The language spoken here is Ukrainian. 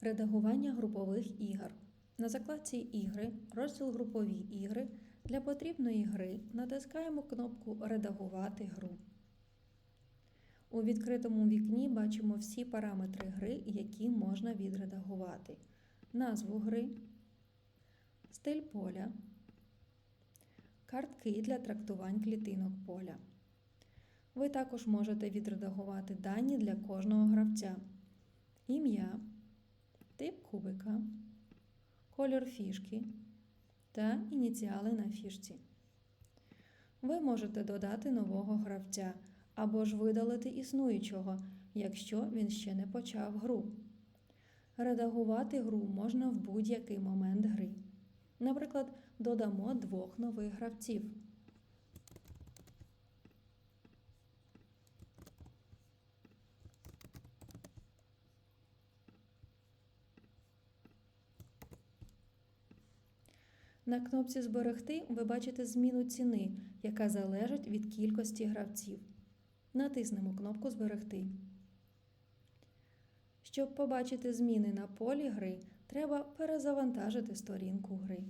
Редагування групових ігор. На закладці Ігри, розділ Групові ігри. Для потрібної гри натискаємо кнопку Редагувати гру. У відкритому вікні бачимо всі параметри гри, які можна відредагувати. Назву гри, стиль поля, картки для трактувань клітинок поля. Ви також можете відредагувати дані для кожного гравця. Ім'я, тип кубика, кольор фішки та ініціали на фішці. Ви можете додати нового гравця або ж видалити існуючого, якщо він ще не почав гру. Редагувати гру можна в будь-який момент гри. Наприклад, додамо двох нових гравців. На кнопці Зберегти ви бачите зміну ціни, яка залежить від кількості гравців. Натиснемо кнопку Зберегти. Щоб побачити зміни на полі гри, треба перезавантажити сторінку гри.